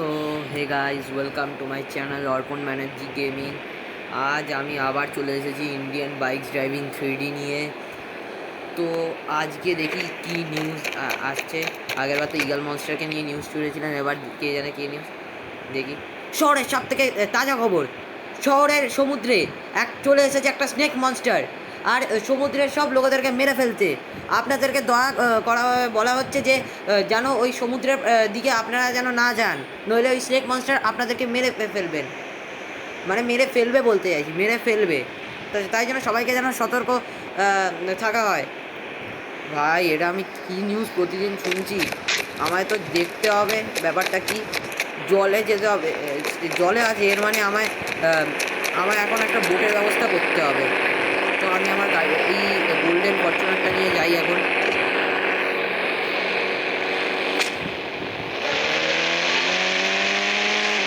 So, hey guys welcome to my channel Arpan Banerjee gaming. আজ আমি আবার চলে এসেছি ইন্ডিয়ান বাইক ড্রাইভিং থ্রিডি নিয়ে। তো আজকে দেখি কি নিউজ আসছে। আগেরবার তো ইগল মনস্টারকে নিয়ে নিউজ চলেছিলাম এবার কে জানে কে নিউজ দেখি। শহরের সব থেকে তাজা খবর, শহরের সমুদ্রে এক চলে এসেছে একটা স্নেক মনস্টার আর সমুদ্রের সব লোকেদেরকে মেরে ফেলতে। আপনাদেরকে দয়া করা, বলা হচ্ছে যে যেন ওই সমুদ্রের দিকে আপনারা যেন না যান। নইলে ওই স্নেক মনস্টার আপনাদেরকে মেরে ফেলবেন মানে মেরে ফেলবে বলতে চাইছি, মেরে ফেলবে। তাই জন্য সবাইকে যেন সতর্ক থাকা হয়। ভাই, এটা আমি কী নিউজ প্রতিদিন শুনছি? আমায় তো দেখতে হবে, ব্যাপারটা কি? জলে যেতে হবে জলে আছে, এর মানে আমায় আমায় এখন একটা বোটের ব্যবস্থা করতে হবে। আমি আমার গাড়ি এই গোল্ডেন ফরচুনারটা নিয়ে যাই এখন।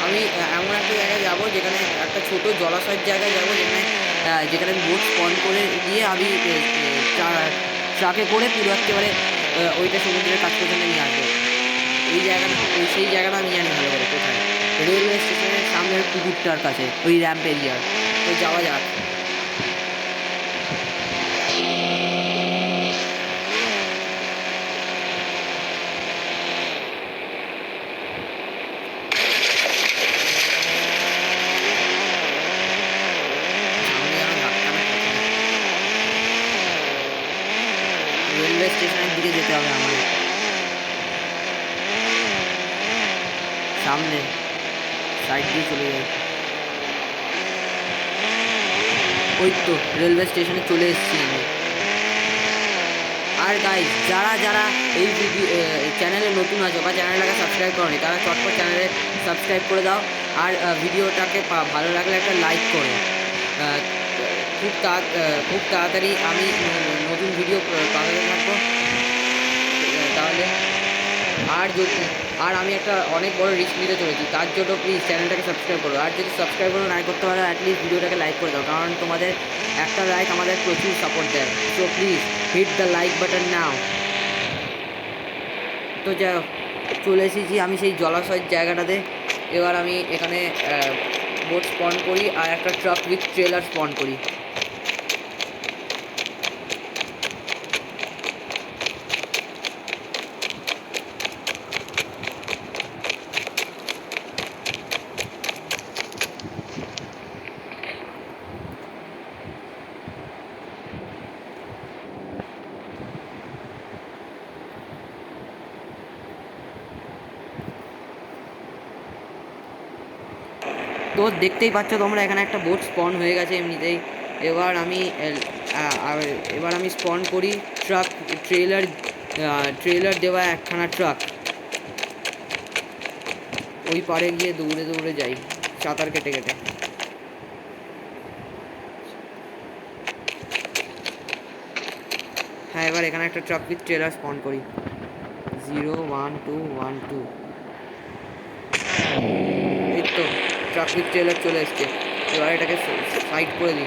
আমি এমন একটা জায়গায় যাব যেখানে একটা ছোট জলাশয়ের জায়গায় যাব যেখানে যেখানে বোট স্পন করে দিয়ে আমি ট্রাকে করে পুরো একেবারে ওইটা সমুদ্রের কাছ পর্যন্ত নিয়ে আসব। এই জায়গাটা সেই জায়গাটা আমি জানি ভালো করে কোথায়। রেলওয়ে স্টেশনের সামনের পুকুরটার কাছে, ওই র্যাম্প এরিয়ার তো যাওয়া যাক সামনে যেন ধাক্কা না খাই। রেলওয়ে স্টেশনের দিকে যেতে হবে আমার সামনে সাইড দিয়ে চলে যাই ওই তো রেলওয়ে স্টেশনে চলে এসেছি আমি। আর গাইজ যারা যারা এই ভিডিও চ্যানেলে নতুন আছো বা চ্যানেলটাকে সাবস্ক্রাইব করনি, তারা চটপট চ্যানেলে সাবস্ক্রাইব করে দাও। আর ভিডিওটাকে ভালো লাগলে একটা লাইক করো। খুব তা খুব তাড়াতাড়ি আমি নতুন ভিডিও পাঠাতে থাকব। তাহলে, আর যদি আর আমি একটা অনেক বড় রিস্ক নিতে চলেছি। তার জন্য প্লিজ চ্যানেলটাকে সাবস্ক্রাইব করো। আর যদি সাবস্ক্রাইব করো না, করতে পারো অ্যাটলিস্ট ভিডিওটাকে লাইক করে দাও। কারণ তোমাদের একটা লাইক আমাদের প্রচুর সাপোর্ট দেয়। So please hit the like button now তো যা, চলে এসেছি আমি সেই জলাশয়ের জায়গাটাতে। এবার আমি এখানে বোট স্পন করি আর একটা ট্রাক উইথ ট্রেলার স্পন করি। তো দেখতেই পাচ্ছ তোমরা, এখানে একটা বোট স্পন হয়ে গেছে এমনিতেই। এবার আমি এবার আমি স্পন করি ট্রাক ট্রেলার ট্রেলার দেওয়া একখানা ট্রাক ওই পারে গিয়ে দৌড়ে দৌড়ে যাই, সাঁতার কেটে কেটে। হ্যাঁ এবার এখানে একটা ট্রাক উইথ ট্রেলার স্পন করি। Zero one two one two তো। ট্রাফিক ট্রেলার চলে এসছে। এবার এটাকে সাইড করে দিই।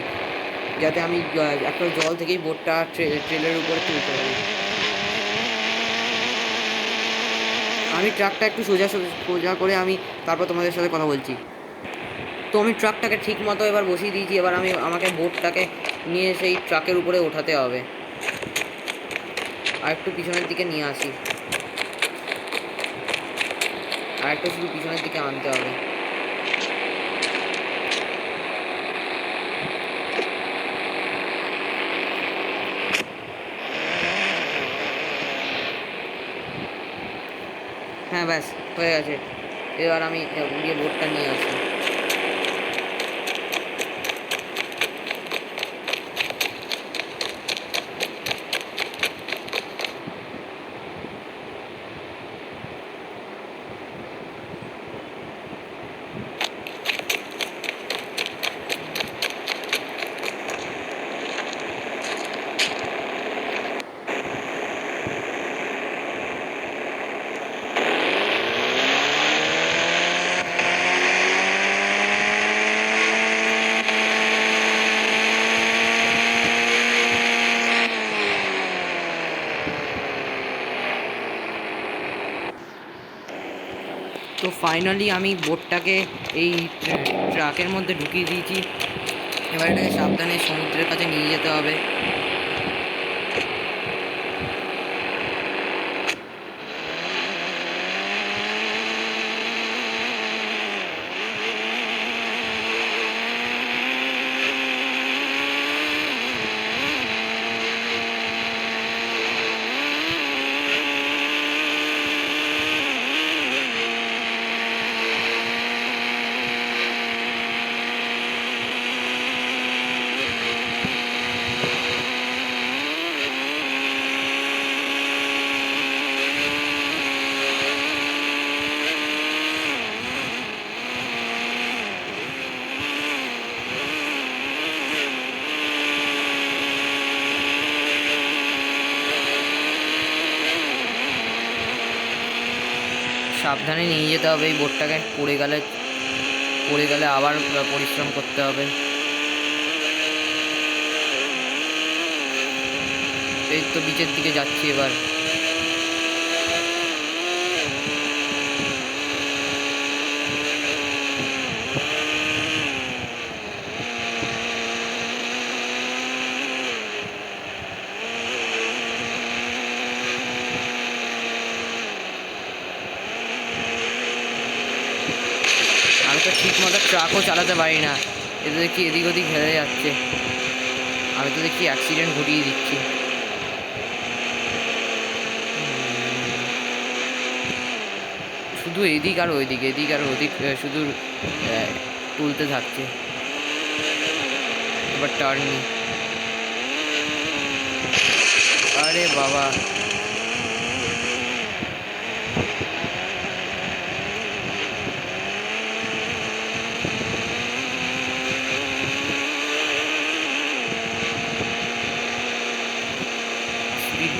যাতে আমি একটা জল থেকেই বোটটা ট্রেলের উপরে তুলতে পারি। আমি ট্রাকটা একটু সোজা, সোজা- করে আমি তারপর তোমাদের সাথে কথা বলছি। তো আমি ট্রাকটাকে ঠিক মতো এবার বসিয়ে দিয়েছি। এবার আমি আমাকে বোটটাকে নিয়ে সেই ট্রাকের উপরে ওঠাতে হবে। আর একটু পিছনের দিকে নিয়ে আসি। আর একটু শুধু পিছনের দিকে আনতে হবে। হ্যাঁ ব্যাস হয়ে গেছে। এবার আমি গিয়ে বোর্ডটা নিয়ে আসি। ফাইনালি আমি বোটটাকে এই ট্রাকের মধ্যে ঢুকিয়ে দিয়েছি। এবার এটাকে সাবধানে সমুদ্রের কাছে নিয়ে যেতে হবে। সাবধানে নিয়ে যেতে হবে, এই বোটটাকে পড়ে গেলে পড়ে গেলে আবার পরিশ্রম করতে হবে। এই তো বিচের দিকে যাচ্ছি এবার আমি তো ঠিক মতো ট্রাকও চালাতে পারি না। এতে দেখি এদিক ওদিক হেরে যাচ্ছে। আমি তো দেখি অ্যাক্সিডেন্ট ঘটিয়ে দিচ্ছি। শুধু এদিক আর ওইদিক, এদিক আর ওদিক শুধু তুলতে থাকছে। এবার টার্নি আরে বাবা।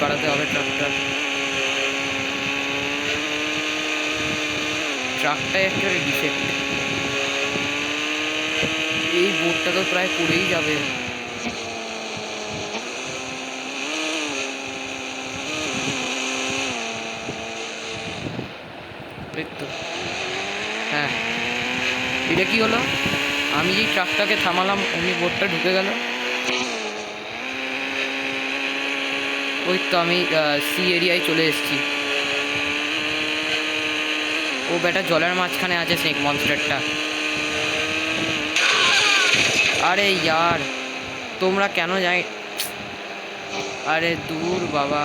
বাড়াতে হবে ট্রাকটার ট্রাকটাই একেবারে ডিফেক্ট এই বোটটা তো প্রায় পড়েই যাবে। হ্যাঁ। এটা কি হলো? আমি যেই ট্রাকটাকে থামালাম অমনি বোটটা ঢুকে গেল। ওই তো আমি সি এরিয়ায় চলে এসেছি। ও বেটা জলের মাঝখানে আছে স্নেক মনস্টারটা আরে ইয়ার, তোমরা কেন যাই আরে দূর বাবা।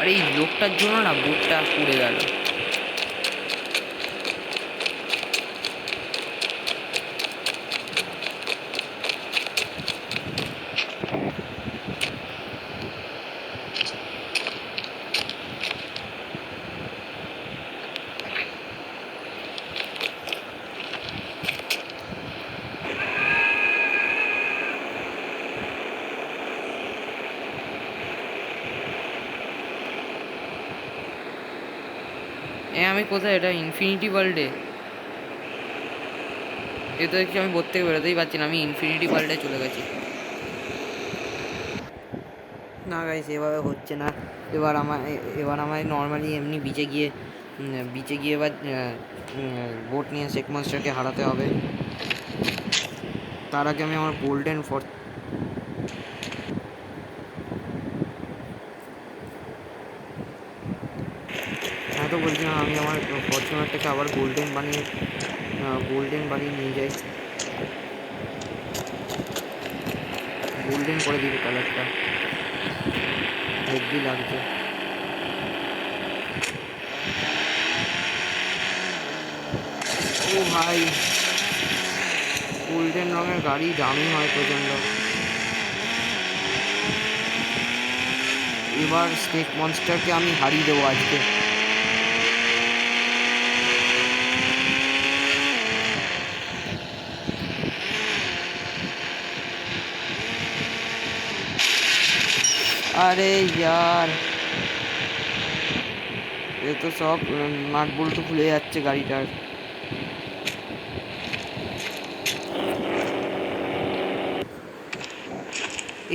আরে এই লোকটার জন্য না বুটটা পড়ে গেল। এ, আমি কোথায়? এটা ইনফিনিটি ওয়ার্ল্ডে এ। তো দেখছি আমি থেকে বেরোতেই পারছি না, আমি ইনফিনিটি ওয়ার্ল্ডে চলে গেছি। না গাইস এভাবে হচ্ছে না। এবার আমার, এবার আমায় নর্মালি এমনি বিচে গিয়ে বিচে গিয়ে এবার বোট নিয়ে শেখ মাস্টারকে হারাতে হবে। তার আগে আমি আমার গোল্ডেন ফর হ্যাঁ তো বলছিলাম আমি আমার ফরচুনারটাকে আবার গোল্ডেন বানিয়ে গোল্ডেন বানিয়ে নিয়ে যাই। গোল্ডেন করে দিবি কালারটা হেভি লাগছে। ও ভাই গোল্ডেন রঙের গাড়ি দামি হয় প্রচণ্ড। এবার স্নেক মনস্টারকে আমি হারিয়ে দেবো আজকে। আরে ইয়ার। এ তো সব নাট বল্টু খুলে যাচ্ছে গাড়িটার।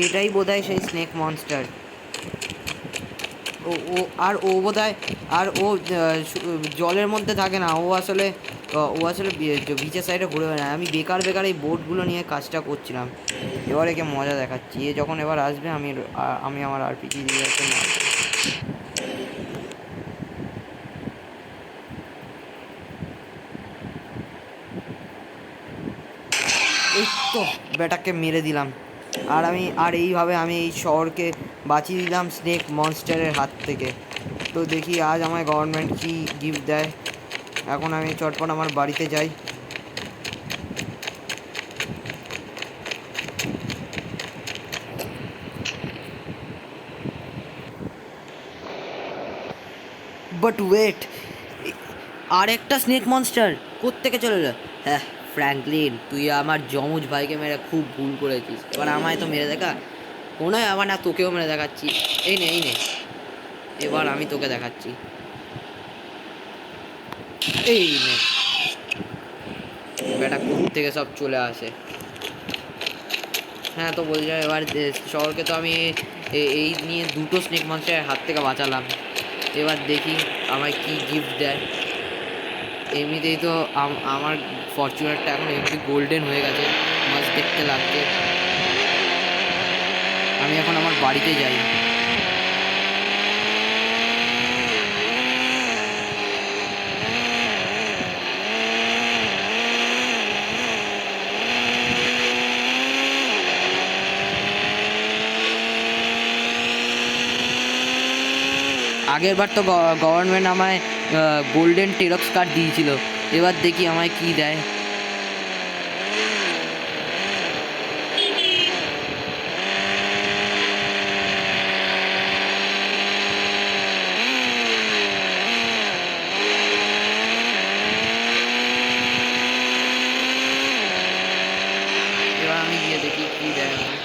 এটাই বোধহয় সেই স্নেক মনস্টার ও ও, আর ও বোধহয়, আর ও জলের মধ্যে থাকে না। ও আসলে ও- আসলে বিচের সাইডে ঘুরে বেড়ায় আমি বেকার বেকার এই বোটগুলো নিয়ে কাজটা করছিলাম। এবার একে মজা দেখাচ্ছি। এ যখন এবার আসবে, আমি আমি আমার আর আরপিজি দিয়ে একটা। এই তো, বেটাকে মেরে দিলাম। আর আমি, আর এইভাবে আমি এই শহরকে বাঁচিয়ে দিলাম স্নেক মনস্টারের হাত থেকে। তো দেখি আজ আমায় গভর্নমেন্ট কী গিফট দেয়। এখন আমি চটপট আমার বাড়িতে যাই। বাট ওয়েট আর একটা স্নেক মনস্টার কোত্থেকে চলে এলো? হ্যাঁ ফ্র্যাঙ্কলিন তুই আমার যমজ ভাইকে মেরে খুব ভুল করেছিস। এবার আমায় তো মেরে দেখা। কোনো আমার না তোকেও মেরে দেখাচ্ছি। এই নে এই নে। এবার আমি তোকে দেখাচ্ছি। এই নে। বেটা থেকে সব চলে আসে। হ্যাঁ তো বলছি, এবার শহরকে তো আমি এই নিয়ে দুটো স্নেক মনস্টারের হাত থেকে বাঁচালাম। এবার দেখি আমায় কি গিফট দেয়। এমনিতেই তো আমার ফরচুনারটা এখন এমনি গোল্ডেন হয়ে গেছে মাছ দেখতে লাগছে। আমি এখন আমার বাড়িতে যাই। আগের বার তো গভর্নমেন্ট আমায় গোল্ডেন টেরক্স কার্ড দিয়েছিল। এবার দেখি আমায় কি দেয় এবার আমি গিয়ে দেখি কি দেয় আমায়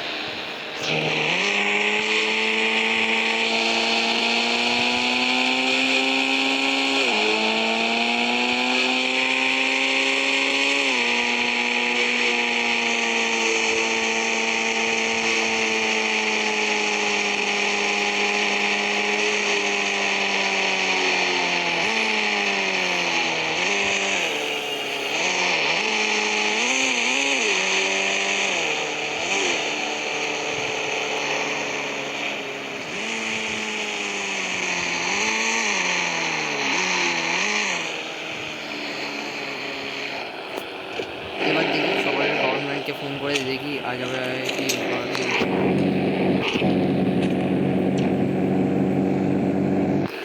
এবার দেখি সবাই গভর্নমেন্টকে ফোন করে দেখি আজ আমরা কি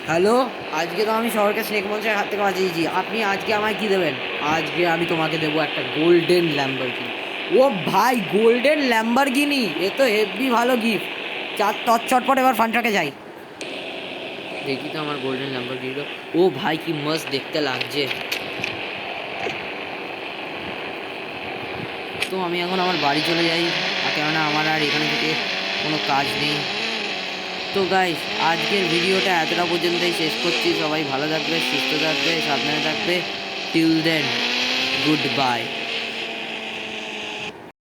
হ্যালো, আজকে তো আমি শহরকে স্নেক মঞ্চের হাত থেকে বাঁচিয়েছি। আপনি আজকে আমায় কি দেবেন? আজকে আমি তোমাকে দেবো একটা গোল্ডেন ল্যাম্বরগিনি ও ভাই গোল্ডেন ল্যাম্বরগিনি এ তো হেভি ভালো গিফট চার তৎ চটপট এবার ফান্ডটাকে যাই। দেখি তো আমার গোল্ডেন ল্যাম্বরগিনিটা ও ভাই, কি মস্ত দেখতে লাগছে। তো আমি এখন আমার বাড়ি চলে যাই। কেননা আমার আর এখানে থেকে কোনো কাজ নেই। তো গাইস আজকের ভিডিওটা এতটা পর্যন্তই শেষ করছি। সবাই ভালো থাকবে, সুস্থ থাকবে, সাবধানে থাকবে। Till then good bye